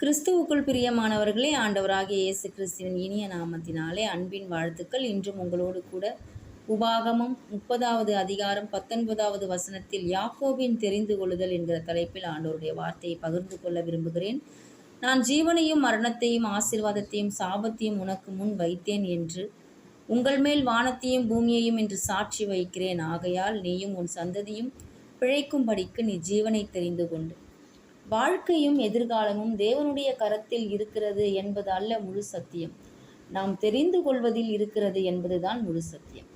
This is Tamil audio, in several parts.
கிறிஸ்துவுக்குள் பிரியமானவர்களே ஆண்டவராகிய இயேசு கிறிஸ்துவின் இனிய நாமத்தினாலே அன்பின் வாழ்த்துக்கள். இன்றும் உங்களோடு கூட உபாகமம் முப்பதாவது அதிகாரம் பத்தொன்பதாவது வசனத்தில் யாக்கோபின் தெரிந்து கொள்ளுதல் என்கிற தலைப்பில் ஆண்டவருடைய வார்த்தையை பகிர்ந்து கொள்ள விரும்புகிறேன். நான் ஜீவனையும் மரணத்தையும் ஆசீர்வாதத்தையும் சாபத்தையும் உனக்கு முன் வைத்தேன் என்று உங்கள் மேல் வானத்தையும் பூமியையும் என்று சாட்சி வைக்கிறேன். ஆகையால் நீயும் உன் சந்ததியும் பிழைக்கும்படிக்கு நீ ஜீவனை தெரிந்து கொண்டு வாழ்க்கையும் எதிர்காலமும் தேவனுடைய கரத்தில் இருக்கிறது என்பது அல்ல முழு சத்தியம். நாம் தெரிந்து கொள்வதில் இருக்கிறது என்பதுதான் முழு சத்தியம்.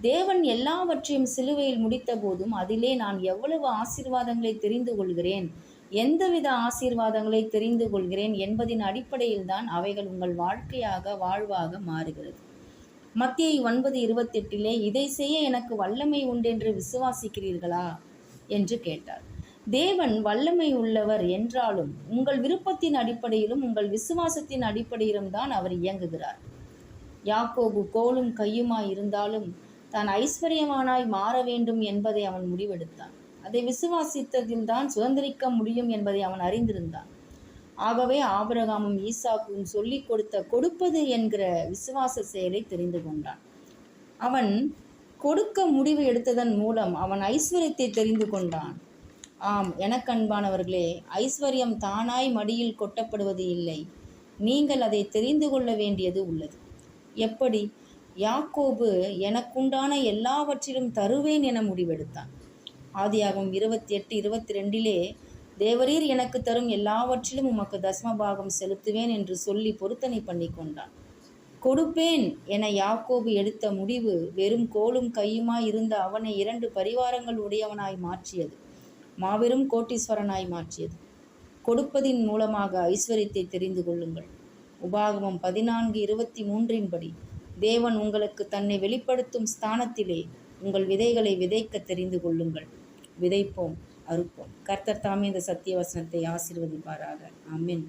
தேவன் எல்லாவற்றையும் சிலுவையில் முடித்த போதும் அதிலே நான் எவ்வளவு ஆசீர்வாதங்களை தெரிந்து கொள்கிறேன் எந்தவித ஆசீர்வாதங்களை தெரிந்து கொள்கிறேன் என்பதின் அடிப்படையில் தான் அவைகள் உங்கள் வாழ்க்கையாக வாழ்வாக மாறுகிறது. மத்திய ஒன்பது இருபத்தெட்டிலே இதை செய்ய எனக்கு வல்லமை உண்டென்று விசுவாசிக்கிறீர்களா? என்று கேட்டார். தேவன் வல்லமை உள்ளவர் என்றாலும் உங்கள் விருப்பத்தின் அடிப்படையிலும் உங்கள் விசுவாசத்தின் அடிப்படையிலும் தான் அவர் இயங்குகிறார். யாக்கோபு கோலும் கையுமாய் இருந்தாலும் தான் ஐஸ்வர்யமானாய் மாற வேண்டும் என்பதை அவன் முடிவெடுத்தான். அதை விசுவாசித்ததில் தான் சுதந்திரிக்க முடியும் என்பதை அவன் அறிந்திருந்தான். ஆகவே ஆபரகாமும் ஈசாக்கும் சொல்லிக் கொடுத்த கொடுப்பது என்கிற விசுவாச செயலை தெரிந்து கொண்டான். அவன் கொடுக்க முடிவு எடுத்ததன் மூலம் அவன் ஐஸ்வர்யத்தை தெரிந்து கொண்டான். ஆம் எனக்கன்பானவர்களே ஐஸ்வர்யம் தானாய் மடியில் கொட்டப்படுவது இல்லை. நீங்கள் அதை தெரிந்து கொள்ள வேண்டியது உள்ளது. எப்படி? யாக்கோபு எனக்குண்டான எல்லாவற்றிலும் தருவேன் என முடிவெடுத்தான். ஆதியாகும் இருபத்தி எட்டு இருபத்தி ரெண்டிலே தேவரீர் எனக்கு தரும் எல்லாவற்றிலும் உமக்கு தசமபாகம் செலுத்துவேன் என்று சொல்லி பொருத்தனை பண்ணி கொண்டான் கொடுப்பேன் என யாக்கோபு எடுத்த முடிவு வெறும் கோலும் கையுமாய் இருந்த அவனை இரண்டு பரிவாரங்கள் உடையவனாய் மாற்றியது. மாபெரும் கோட்டீஸ்வரனாய் மாற்றியது. கொடுப்பதின் மூலமாக ஐஸ்வர்யத்தை தெரிந்து கொள்ளுங்கள். உபாகமம் பதினான்கு இருபத்தி மூன்றின்படி தேவன் உங்களுக்கு தன்னை வெளிப்படுத்தும் ஸ்தானத்திலே உங்கள் விதைகளை விதைக்க தெரிந்து கொள்ளுங்கள். விதைப்போம் அறுப்போம். கர்த்தர் தாமே இந்த சத்திய வசனத்தை ஆசிர்வதிப்பாராக. ஆமென்.